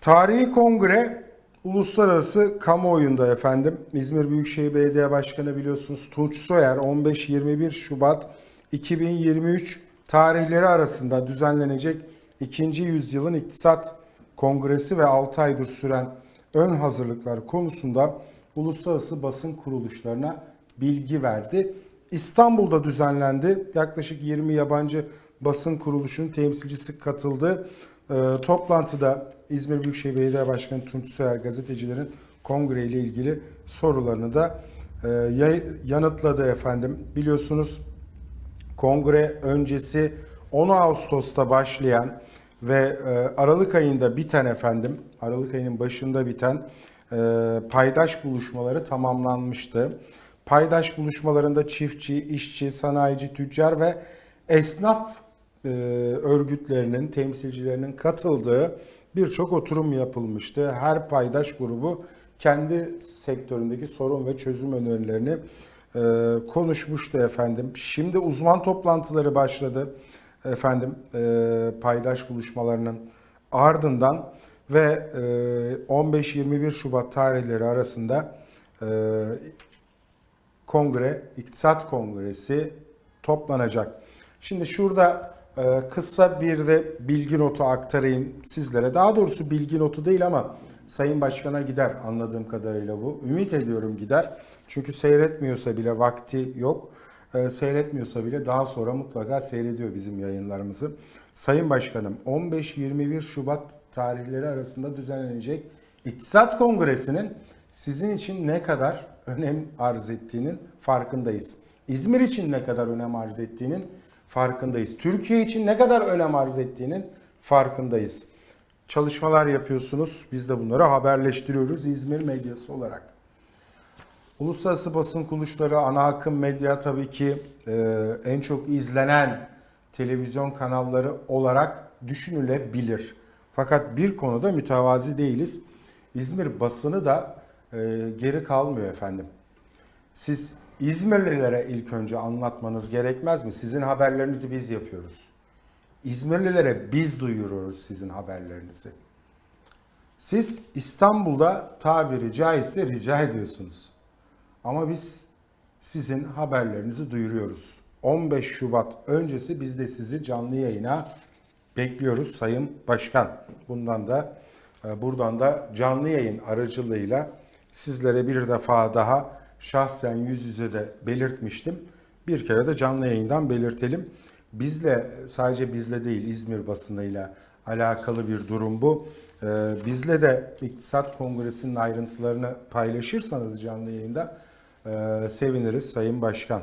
Tarihi kongre uluslararası kamuoyunda efendim. İzmir Büyükşehir Belediye Başkanı biliyorsunuz Tunç Soyer 15-21 Şubat 2023 tarihleri arasında düzenlenecek 2. yüzyılın iktisat kongresi ve 6 aydır süren ön hazırlıklar konusunda uluslararası basın kuruluşlarına bilgi verdi. İstanbul'da düzenlendi. Yaklaşık 20 yabancı basın kuruluşunun temsilcisi katıldı. Ee, toplantıda İzmir Büyükşehir Belediye Başkanı Tunç Soyer gazetecilerin kongre ile ilgili sorularını da e, yanıtladı efendim. Biliyorsunuz kongre öncesi 10 Ağustos'ta başlayan ve e, Aralık ayında biten efendim, Aralık ayının başında biten e, paydaş buluşmaları tamamlanmıştı. Paydaş buluşmalarında çiftçi, işçi, sanayici, tüccar ve esnaf örgütlerinin, temsilcilerinin katıldığı birçok oturum yapılmıştı. Her paydaş grubu kendi sektöründeki sorun ve çözüm önerilerini e, konuşmuştu efendim. Şimdi uzman toplantıları başladı efendim e, paydaş buluşmalarının ardından ve e, 15-21 Şubat tarihleri arasında e, kongre, iktisat kongresi toplanacak. Şimdi şurada e, kısa bir de bilgi notu aktarayım sizlere. Daha doğrusu bilgi notu değil ama Sayın Başkan'a gider anladığım kadarıyla bu. Ümit ediyorum gider. Çünkü seyretmiyorsa bile vakti yok. E, seyretmiyorsa bile daha sonra mutlaka seyrediyor bizim yayınlarımızı. Sayın Başkanım 15-21 Şubat tarihleri arasında düzenlenecek İktisat Kongresi'nin sizin için ne kadar önem arz ettiğinin farkındayız. İzmir için ne kadar önem arz ettiğinin farkındayız. Türkiye için ne kadar önem arz ettiğinin farkındayız. Çalışmalar yapıyorsunuz. Biz de bunları haberleştiriyoruz İzmir medyası olarak. Uluslararası basın kuruluşları, ana akım medya tabii ki e, en çok izlenen televizyon kanalları olarak düşünülebilir. Fakat bir konuda mütevazi değiliz. İzmir basını da e, geri kalmıyor efendim. Siz İzmirlilere ilk önce anlatmanız gerekmez mi? Sizin haberlerinizi biz yapıyoruz. İzmirlilere biz duyuruyoruz sizin haberlerinizi. Siz İstanbul'da tabiri caizse rica ediyorsunuz. Ama biz sizin haberlerinizi duyuruyoruz. 15 Şubat öncesi biz de sizi canlı yayına bekliyoruz Sayın Başkan. Bundan da e, buradan da canlı yayın aracılığıyla sizlere bir defa daha şahsen yüz yüze de belirtmiştim. Bir kere de canlı yayından belirtelim. Bizle sadece bizle değil İzmir basınıyla alakalı bir durum bu. Ee, bizle de İktisat Kongresi'nin ayrıntılarını paylaşırsanız canlı yayında e, seviniriz Sayın Başkan.